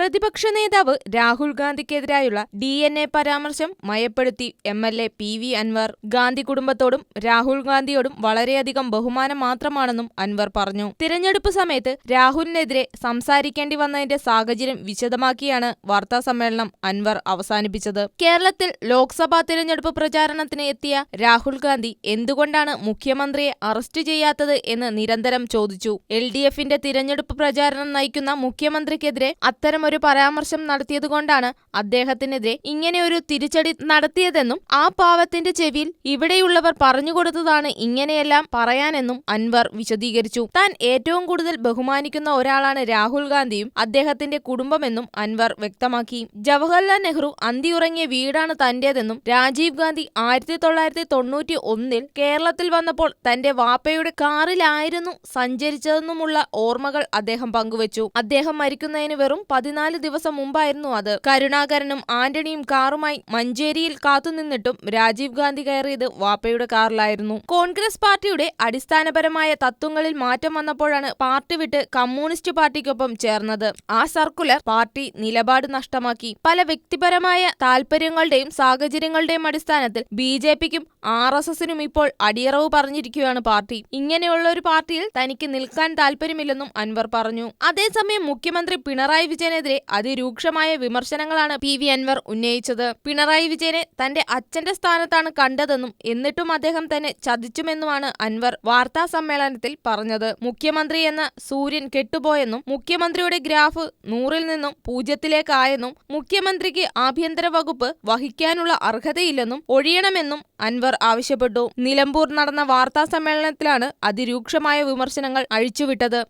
പ്രതിപക്ഷ നേതാവ് രാഹുൽ ഗാന്ധിക്കെതിരായുള്ള ഡി എൻ എ പരാമർശം മയപ്പെടുത്തി M L A P V Anwar. Gandhi കുടുംബത്തോടും Rahul ഗാന്ധിയോടും വളരെയധികം ബഹുമാനം മാത്രമാണെന്നും അൻവർ പറഞ്ഞു. തിരഞ്ഞെടുപ്പ് സമയത്ത് രാഹുലിനെതിരെ സംസാരിക്കേണ്ടി വന്നതിന്റെ സാഹചര്യം വിശദമാക്കിയാണ് വാർത്താ സമ്മേളനം അൻവർ അവസാനിപ്പിച്ചത്. കേരളത്തിൽ ലോക്സഭാ തിരഞ്ഞെടുപ്പ് പ്രചാരണത്തിന് എത്തിയ രാഹുൽ ഗാന്ധി എന്തുകൊണ്ടാണ് മുഖ്യമന്ത്രിയെ അറസ്റ്റ് ചെയ്യാത്തത് എന്ന് നിരന്തരം ചോദിച്ചു. എൽ ഡി എഫിന്റെ തിരഞ്ഞെടുപ്പ് പ്രചാരണം നയിക്കുന്ന മുഖ്യമന്ത്രിക്കെതിരെ അത്തരമൊരു പരാമർശം നടത്തിയതുകൊണ്ടാണ് അദ്ദേഹത്തിനെതിരെ ഇങ്ങനെയൊരു തിരിച്ചടി നടത്തിയതെന്നും ആ പാവത്തിന്റെ ചെവിയിൽ ഇവിടെയുള്ളവർ പറഞ്ഞുകൊടുത്തതാണ് ഇങ്ങനെയെല്ലാം പറയാനെന്നും അൻവർ വിശദീകരിച്ചു. താൻ ഏറ്റവും കൂടുതൽ ബഹുമാനിക്കുന്ന ഒരാളാണ് രാഹുൽ ഗാന്ധിയും അദ്ദേഹത്തിന്റെ കുടുംബമെന്നും അൻവർ വ്യക്തമാക്കി. ജവഹർലാൽ നെഹ്റു അന്തിയുറങ്ങിയ വീടാണ് തന്റേതെന്നും രാജീവ് ഗാന്ധി ആയിരത്തി തൊള്ളായിരത്തി തൊണ്ണൂറ്റി ഒന്നിൽ കേരളത്തിൽ വന്നപ്പോൾ തന്റെ വാപ്പയുടെ കാറിലായിരുന്നു സഞ്ചരിച്ചതെന്നുമുള്ള ഓർമ്മകൾ അദ്ദേഹം പങ്കുവച്ചു. അദ്ദേഹം മരിക്കുന്നതിന് വെറും പതിനാല് ദിവസം മുമ്പായിരുന്നു അത്. കരുണാകരനും ആന്റണിയും കാറുമായി മഞ്ചേരിയിൽ കാത്തുനിന്നിട്ടും രാജീവ് ഗാന്ധി കയറിയത് വാപ്പയുടെ കാറിലായിരുന്നു. കോൺഗ്രസ് പാർട്ടിയുടെ അടിസ്ഥാനപരമായ തത്വങ്ങളിൽ മാറ്റം വന്നപ്പോഴാണ് പാർട്ടി വിട്ട് കമ്മ്യൂണിസ്റ്റ് പാർട്ടിക്കൊപ്പം ചേർന്നത്. ആ സർക്കുലർ പാർട്ടി നിലപാട് നഷ്ടമാക്കി. പല വ്യക്തിപരമായ താൽപര്യങ്ങളുടെയും സാഹചര്യങ്ങളുടെയും അടിസ്ഥാനത്തിൽ ബി ജെ പിക്കും ആർ എസ് എസിനും ഇപ്പോൾ അടിയറവ് പറഞ്ഞിരിക്കുകയാണ് പാർട്ടി. ഇങ്ങനെയുള്ള ഒരു പാർട്ടിയിൽ തനിക്ക് നിൽക്കാൻ താല്പര്യമില്ലെന്നും അൻവർ പറഞ്ഞു. അതേസമയം മുഖ്യമന്ത്രി പിണറായി വിജയനെതിരെ അതിരൂക്ഷമായ വിമർശനങ്ങളാണ് പി വി അൻവർ ഉന്നയിച്ചത്. പിണറായി വിജയനെ തന്റെ അച്ഛന്റെ സ്ഥാനത്താണ് കണ്ടതെന്നും എന്നിട്ടും അദ്ദേഹം തന്നെ ചതിച്ചുമെന്നുമാണ് അൻവർ വാർത്താ സമ്മേളനത്തിൽ പറഞ്ഞത്. മുഖ്യമന്ത്രി എന്ന സൂര്യൻ കെട്ടുപോയെന്നും മുഖ്യമന്ത്രിയുടെ ഗ്രാഫ് നൂറിൽ നിന്നും പൂജ്യത്തിലേക്കായെന്നും മുഖ്യമന്ത്രിക്ക് ആഭ്യന്തര വകുപ്പ് വഹിക്കാനുള്ള അർഹതയില്ലെന്നും ഒഴിയണമെന്നും അൻവർ ആവശ്യപ്പെട്ടു. നിലമ്പൂർ നടന്ന വാർത്താ സമ്മേളനത്തിലാണ് അതിരൂക്ഷമായ വിമർശനങ്ങൾ അഴിച്ചുവിട്ടത്.